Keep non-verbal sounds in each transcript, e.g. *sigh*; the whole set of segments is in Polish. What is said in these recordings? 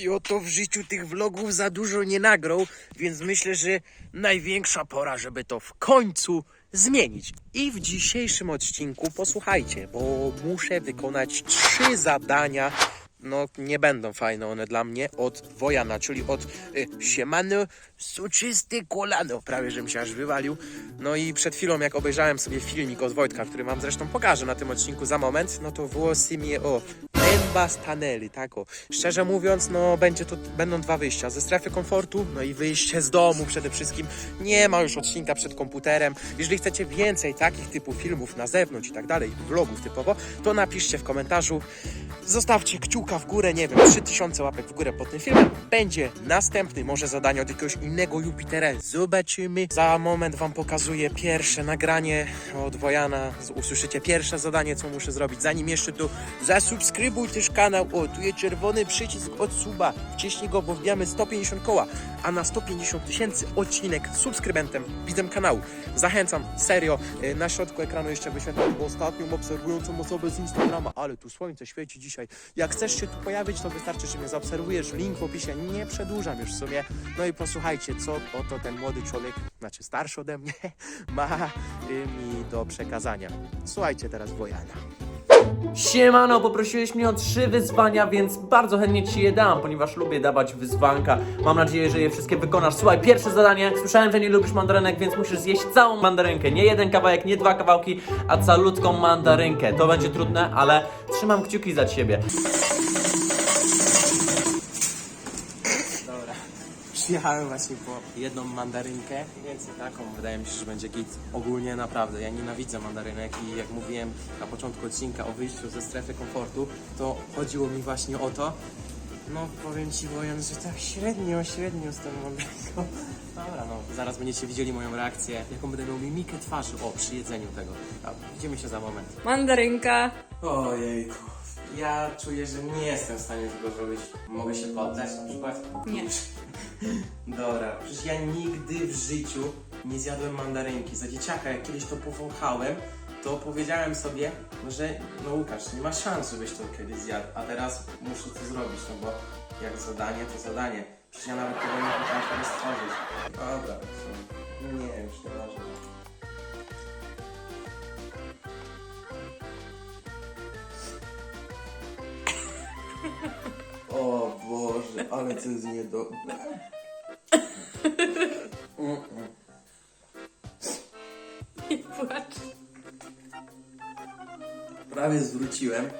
I oto w życiu tych vlogów za dużo nie nagrał, więc myślę, że największa pora, żeby to w końcu zmienić. I w dzisiejszym odcinku posłuchajcie, bo muszę wykonać trzy zadania. No, nie będą fajne one dla mnie od Wojana, czyli od y, siemano, kolano. Prawie, żebym się aż wywalił. No i przed chwilą, jak obejrzałem sobie filmik od Wojtka, który wam zresztą pokażę na tym odcinku za moment, no to włosy mnie, o, Dęba stanęli, tak o. Szczerze mówiąc, no będzie to, będą dwa wyjścia. Ze strefy komfortu, no i wyjście z domu przede wszystkim. Nie ma już odcinka przed komputerem. Jeżeli chcecie więcej takich typu filmów na zewnątrz i tak dalej, vlogów typowo, to napiszcie w komentarzu. Zostawcie kciuka w górę, nie wiem, 3000 łapek w górę pod tym filmem. Będzie następny, może zadanie od jakiegoś innego Jupitera. Zobaczymy. Za moment wam pokazuję pierwsze nagranie od Wojana. Usłyszycie pierwsze zadanie, co muszę zrobić. Zanim jeszcze to zasubskrybuj też kanał. O, tu jest czerwony przycisk od suba. Go, bo wbijamy 150 koła. A na 150 tysięcy odcinek subskrybentem, widzem kanału. Zachęcam, serio. Y, Na środku ekranu jeszcze wyświetlam ostatnią obserwującą osobę z Instagrama, ale tu słońce świeci dzisiaj. Jak chcesz się tu pojawić, to wystarczy, że mnie zaobserwujesz. Link w opisie, nie przedłużam już w sumie. No i posłuchajcie, co oto ten młody człowiek, znaczy starszy ode mnie, *laughs* ma y, mi do przekazania. Słuchajcie teraz Wojana. Siemano, poprosiłeś mnie o trzy wyzwania, więc bardzo chętnie ci je dam, ponieważ lubię dawać wyzwanka. Mam nadzieję, że je wszystkie wykonasz. Słuchaj, pierwsze zadanie. Słyszałem, że nie lubisz mandarynek, więc musisz zjeść całą mandarynkę. Nie jeden kawałek, nie dwa kawałki, a calutką mandarynkę. To będzie trudne, ale trzymam kciuki za ciebie. Przyjechałem właśnie po jedną mandarynkę, więc i taką wydaje mi się, że będzie git. Ogólnie naprawdę, ja nienawidzę mandarynek i jak mówiłem na początku odcinka o wyjściu ze strefy komfortu, to chodziło mi właśnie o to. No powiem Ci Wojan, że tak średnio, średnio z tą mandarynką. Dobra, no zaraz będziecie widzieli moją reakcję, jaką będę miał mimikę twarzy, o, przy jedzeniu tego. A, widzimy się za moment. Mandarynka. Ojejku, ja czuję, że nie jestem w stanie tego zrobić. Mogę się poddać na przykład? Nie. *laughs* Dobra, przecież ja nigdy w życiu nie zjadłem mandarynki. Za dzieciaka, jak kiedyś to powąchałem, to powiedziałem sobie, no, że no Łukasz, nie ma szans, żebyś to kiedyś zjadł, a teraz muszę to zrobić, no bo jak zadanie, to zadanie. Przecież ja nawet tego nie potrafię stworzyć. Dobra, to nie, już nie ważne. Niedobre. Mm-mm. Nie płacz. Prawie zwróciłem.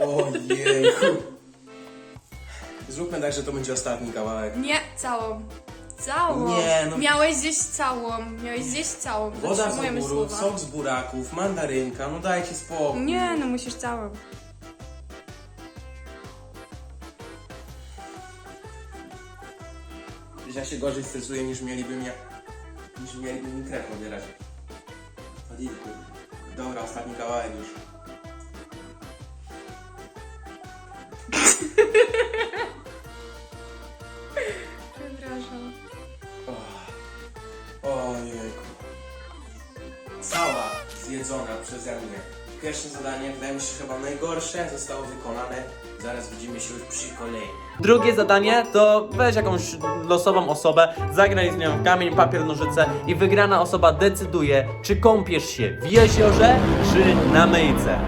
Ojejku. Zróbmy tak, że to będzie ostatni kawałek. Nie, całą. Całą. Nie, no- Miałeś zjeść całą. Miałeś zjeść całą. Woda z Dotrzymujemy ogórów, słowa. sok z buraków, mandarynka, no dajcie spokój. Nie, no musisz całą. Ja się gorzej stresuję niż mieliby mnie, niż mieliby mi krew. Chodź, Dobra, ostatni kawałek już. Przepraszam. Ojejku. Cała zjedzona przeze mnie. Pierwsze zadanie, wydaje mi się chyba najgorsze, zostało wykonane. Zaraz widzimy się już przy kolejnym. Drugie zadanie to weź jakąś losową osobę, zagraj z nią w kamień, papier, nożyce i wygrana osoba decyduje, czy kąpiesz się w jeziorze, czy na myjce.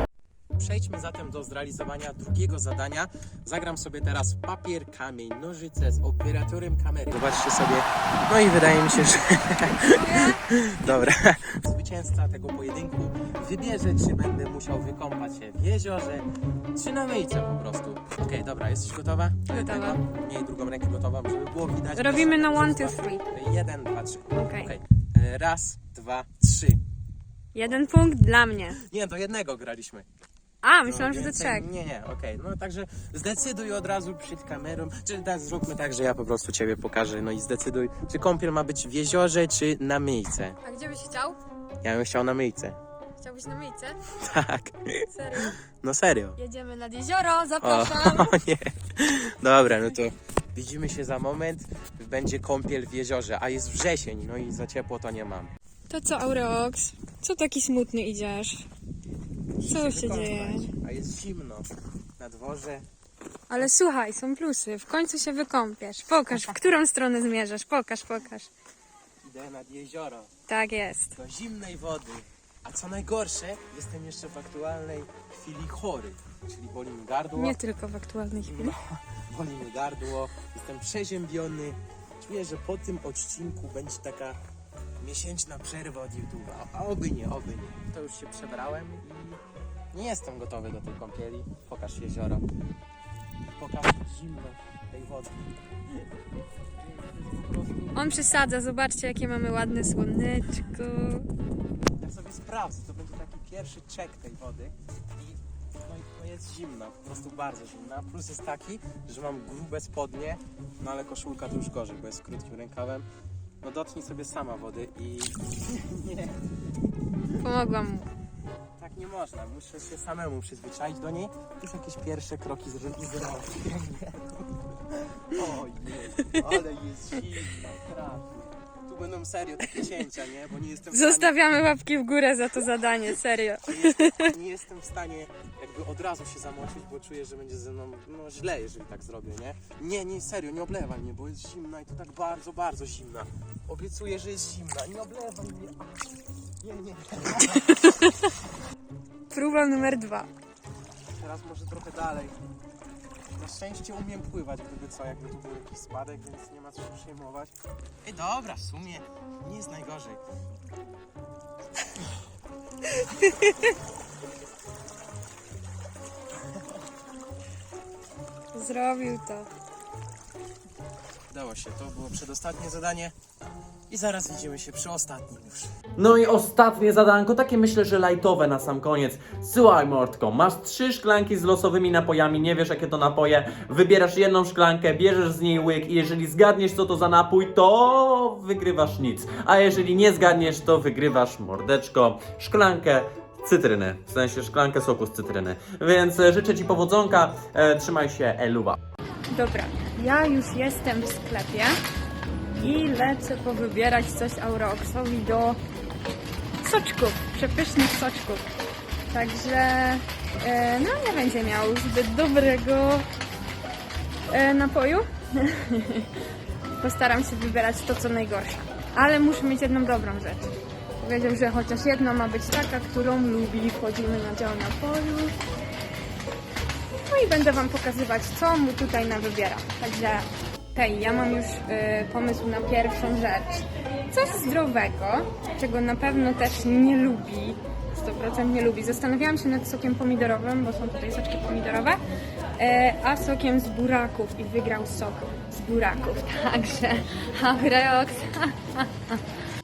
Przejdźmy zatem do zrealizowania drugiego zadania. Zagram sobie teraz papier, kamień, nożyce z operatorem kamery. Zobaczcie sobie. No i wydaje mi się, że. Dobra. Zwycięzca tego pojedynku wybierze, czy będę musiał wykąpać się w jeziorze, czy na myjce po prostu. Okej, dobra, jesteś gotowa? Gotowa. jednego? Miej drugą rękę gotową, żeby było widać. Robimy na one, two, three. Jeden, dwa, trzy. Okej. Okej. E, Raz, dwa, trzy. Jeden punkt dla mnie. Nie, do jednego graliśmy. A, myślałam, że to Więcej- trzech. Nie, nie, okej. No także zdecyduj od razu przed kamerą. Czy tak zróbmy tak, że ja po prostu ciebie pokażę. No i zdecyduj, czy kąpiel ma być w jeziorze, czy na myjce. A gdzie byś chciał? Ja bym chciał na myjce. Chciałbyś na myjce? *laughs* Tak. Serio? No serio. Jedziemy nad jezioro, O, zapraszam. *laughs* o nie. Dobra, no to widzimy się za moment. Będzie kąpiel w jeziorze, a jest wrzesień, no i za ciepło to nie mam. To co, Aureox? Co taki smutny idziesz? Co się dzieje? A jest zimno. Na dworze Ale słuchaj, są plusy. W końcu się wykąpiesz. Pokaż, w którą stronę zmierzasz. Pokaż, pokaż. Idę nad jezioro, Tak jest. do zimnej wody. A co najgorsze, jestem jeszcze w aktualnej chwili chory. Czyli boli mi gardło. Nie tylko w aktualnej chwili. No, *laughs* boli mi gardło, jestem przeziębiony. Czuję, że po tym odcinku będzie taka miesięczna przerwa od YouTube'a. A oby nie, oby nie. To już się przebrałem i nie jestem gotowy do tej kąpieli. Pokaż jezioro. Pokaż zimność tej wody. On przysadza, zobaczcie jakie mamy ładne słoneczko. Ja sobie sprawdzę, to będzie taki pierwszy czek tej wody i no, i no jest zimna, po prostu bardzo zimna. Plus jest taki, że mam grube spodnie, no ale koszulka to już gorzej, bo jest z krótkim rękawem. No dotknij sobie sama wody i *laughs* nie, Pomogłam mu. Tak nie można. Muszę się samemu przyzwyczaić do niej. Już jakieś pierwsze kroki zrobię. *laughs* Oj, nie, ale jest zimna, strasznie. Tu będą serio takie cięcia, nie? Bo nie jestem w stanie- Zostawiamy łapki w górę za to zadanie, serio. nie jestem, nie jestem w stanie jakby od razu się zamoczyć, bo czuję, że będzie ze mną no, źle, jeżeli tak zrobię, nie? Nie, nie, serio, nie oblewaj mnie, bo jest zimna i to tak bardzo, bardzo zimna. Obiecuję, że jest zimna, nie oblewaj mnie. Nie, nie, Próba numer dwa. teraz może trochę dalej. Na szczęście umiem pływać, gdyby co, jakby tu był jakiś spadek, więc nie ma co się przejmować. Ej, dobra, w sumie nie jest najgorzej. Zrobił to. Udało się, to było przedostatnie zadanie i zaraz widzimy się przy ostatnim już. No i ostatnie zadanko, takie myślę, że lajtowe na sam koniec. Słuchaj Mordko, masz trzy szklanki z losowymi napojami, nie wiesz jakie to napoje, wybierasz jedną szklankę, bierzesz z niej łyk i jeżeli zgadniesz co to za napój, to wygrywasz nic. A jeżeli nie zgadniesz, to wygrywasz mordeczko, szklankę cytryny, w sensie szklankę soku z cytryny. Więc e, życzę Ci powodzonka, e, trzymaj się, eluwa. Dobra, ja już jestem w sklepie i lecę powybierać coś Auroxowi do soczków, przepysznych soczków. Także e, no nie będzie miał zbyt dobrego e, napoju. *laughs* Postaram się wybierać to, co najgorsze. Ale muszę mieć jedną dobrą rzecz. Powiedział, że chociaż jedna ma być taka, którą lubi. Wchodzimy na dział napoju. No i będę Wam pokazywać, co mu tutaj na wybiera. Także, okej, ja mam już y, pomysł na pierwszą rzecz. Coś zdrowego, czego na pewno też nie lubi. 100% nie lubi. Zastanawiałam się nad sokiem pomidorowym, bo są tutaj soczki pomidorowe, e, a sokiem z buraków i wygrał sok z buraków. *laughs* Także Aureox.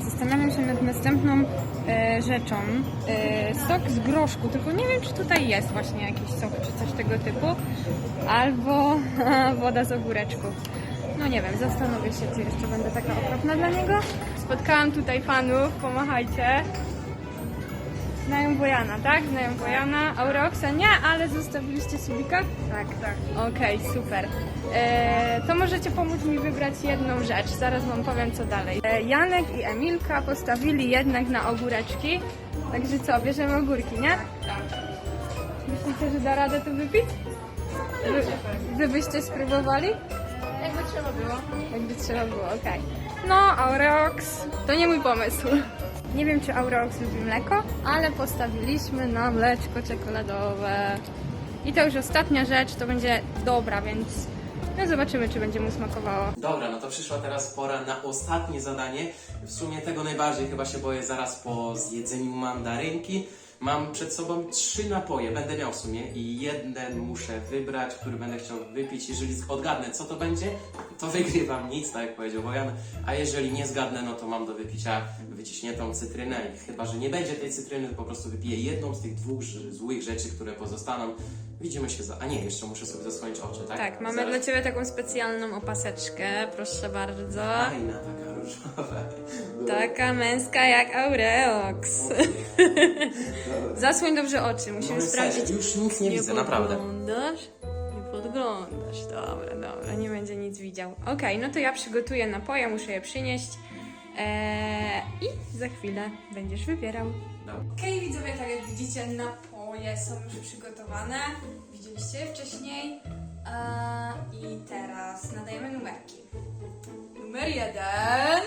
Zastanawiam się nad następną e, rzeczą. E, sok z groszku, tylko nie wiem, czy tutaj jest właśnie jakiś sok, czy coś tego typu. Albo *laughs* woda z ogóreczków. No nie wiem, zastanowię się, czy jeszcze będę taka okropna dla niego. Spotkałam tutaj fanów, pomachajcie. Znają Wojana, tak? Znają Wojana. Auroxa nie, ale zostawiliście subika? Tak, tak. Okej, super. E, to możecie pomóc mi wybrać jedną rzecz. Zaraz wam powiem, co dalej. E, Janek i Emilka postawili jednak na ogóreczki. Także co, bierzemy ogórki, nie? Tak. Myślicie, że da radę to wypić? Wy, wy byście spróbowali? Jakby trzeba było. Jakby trzeba było, okej. No, Aureox to nie mój pomysł. Nie wiem, czy Aureox lubi mleko, ale postawiliśmy na mleczko czekoladowe. I to już ostatnia rzecz, to będzie dobra, więc no zobaczymy, czy będzie mu smakowało. Dobra, no to przyszła teraz pora na ostatnie zadanie. W sumie tego najbardziej chyba się boję zaraz po zjedzeniu mandarynki. Mam przed sobą trzy napoje, będę miał w sumie i jeden muszę wybrać, który będę chciał wypić. Jeżeli odgadnę, co to będzie, to wygrywam nic, tak jak powiedział Wojan. A jeżeli nie zgadnę, no to mam do wypicia wyciśniętą cytrynę i chyba, że nie będzie tej cytryny, to po prostu wypiję jedną z tych dwóch złych rzeczy, które pozostaną. Widzimy się za... A nie, jeszcze muszę sobie zasłonić oczy, tak? Tak, mamy Zaraz. dla Ciebie taką specjalną opaseczkę, proszę bardzo. Fajna, taka różowa. Taka męska jak Aureox. Zasłoń dobrze oczy, musimy sprawdzić. Już nic nie, widzę, naprawdę. podglądasz? Nie podglądasz. Dobra, dobra, nie będzie nic widział. Okej, no to ja przygotuję napoje, muszę je przynieść. Eee, I za chwilę będziesz wybierał. Okej, widzowie, tak jak widzicie, napoje są już przygotowane. Widzieliście je wcześniej. A, I teraz nadajemy numerki. Numer jeden,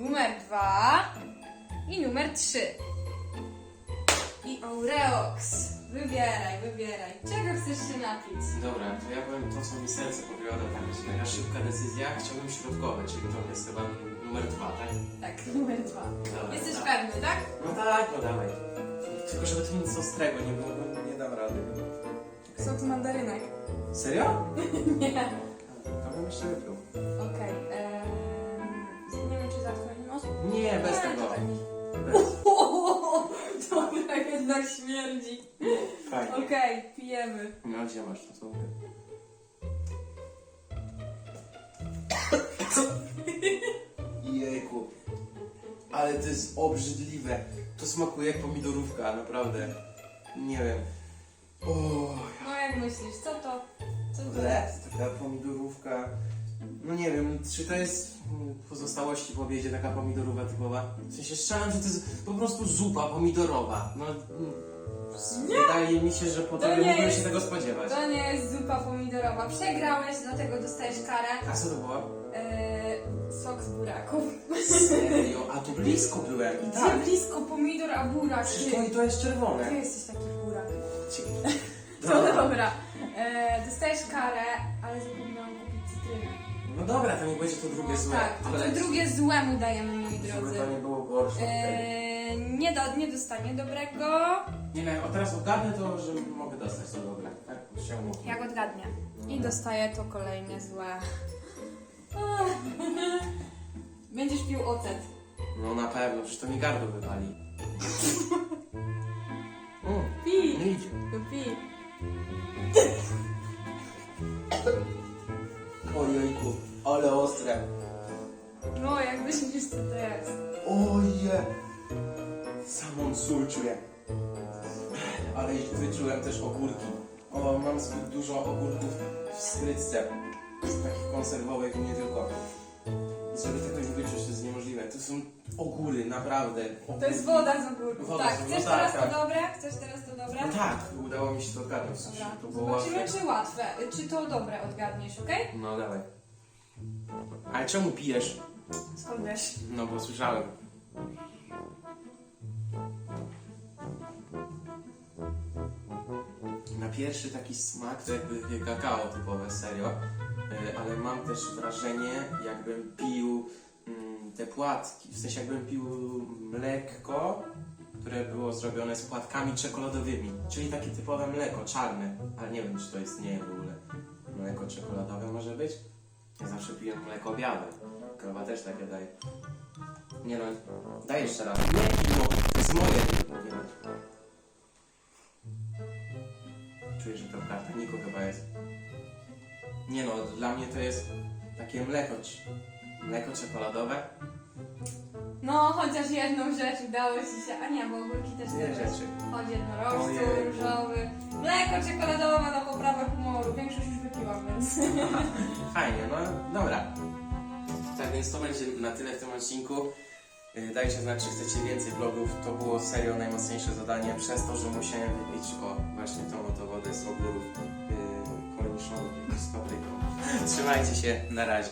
numer dwa i numer trzy. I Aureox. Wybieraj, wybieraj. Czego chcesz się napić? Dobra, to ja powiem to, co mi serce powiada, tak taka szybka decyzja. Chciałbym środkowe, czyli to jest chyba numer dwa, tak? Tak, *laughs* numer dwa. Dobra, Jesteś tak. pewny, tak? No tak, no dawaj. Tylko żeby to nic ostrego nie było, bo nie dam rady. Sok z mandarynek. Serio? *laughs* Nie. To bym jeszcze wypił. Okej. em, nie wiem, czy zatknąć nos. Nie, bez Nie, tego. tak. *laughs* Dobra, jednak śmierdzi. Fajnie. Okej, pijemy. No gdzie masz to co? Jejku. Ale to jest obrzydliwe. To smakuje jak pomidorówka, naprawdę. Nie wiem. O, No jak myślisz, co to? Co to jest? taka pomidorówka. No nie wiem, czy to jest mm, pozostałości po obiedzie taka pomidorówka typowa? W sensie strzelam, że to jest po prostu zupa pomidorowa. No, mm, wydaje mi się, że po To tobie nie mógłbym jest- się tego spodziewać. To nie jest zupa pomidorowa. Przegrałeś, dlatego dostajesz karę. A co to było? Eee, sok z buraków. Serio? A tu blisko byłem. I Gdzie tak. blisko pomidor, a burak? Przecież Ty, to, to jest ty czerwone. jesteś taki burak. Cie- *laughs* To Dobra. dobra. Eee, dostajesz karę, ale zapomniałam. No dobra, to nie będzie to drugie złe. Tak, a to drugie złemu dajemy, moi Żeby drodzy. to nie było gorsze. Eee, nie, do, nie dostanie dobrego. Nie wiem, a teraz odgadnę to, że mogę dostać to dobre. Tak? Się umówmy. Jak odgadnie. I dostaje to kolejne złe. *laughs* Będziesz pił ocet. No na pewno, przecież to mi gardło wypali. *laughs* Mm, Pij! nie idzie. To pij. Ostre. No, jak myślisz, co to jest? Oje! Samą sól czuję. Ale wyczułem też ogórki. O, mam zbyt dużo ogórków w skrytce. Takich konserwowych, nie tylko. Żeby tego nie wyczuć, to jest niemożliwe. To są ogóry, naprawdę. To jest woda z ogórków. Woda tak, z- no chcesz tak, teraz tak. to dobre? Chcesz teraz to dobre? No tak, udało mi się to odgadnąć. Dobra. To było Zobaczymy, łatwe. czy łatwe. Czy to dobre odgadniesz, okej? No dawaj. Ale czemu pijesz? Skąd wiesz? No bo słyszałem. Na pierwszy taki smak to jakby kakao typowe, serio. E, Ale mam też wrażenie, jakbym pił mm, te płatki, w sensie jakbym pił mleko, które było zrobione z płatkami czekoladowymi. Czyli takie typowe mleko, czarne. Ale nie wiem, czy to istnieje w ogóle. Mleko czekoladowe może być? Ja zawsze piję mleko białe. Krowa też takie daje. Nie no, daj jeszcze raz. Nie, no, to jest moje. Nie no. Czuję, że to w kartoniku chyba jest. Nie no, dla mnie to jest takie mleko. Mleko czekoladowe. No, chociaż jedną rzecz udało ci się. A nie, bo ogórki też też. rzeczy. Chodź jednorożcu, Ojejku. różowy. Mleko czekoladowe na poprawę humoru. Większość już więc... *laughs* Fajnie, no dobra. Tak więc to będzie na tyle w tym odcinku. Yy, Dajcie znać, czy chcecie więcej vlogów. To było serio najmocniejsze zadanie przez to, że musiałem wypić o właśnie tą oto wodę z ogórów yy, korniszonych z papryką. *laughs* Trzymajcie się, na razie.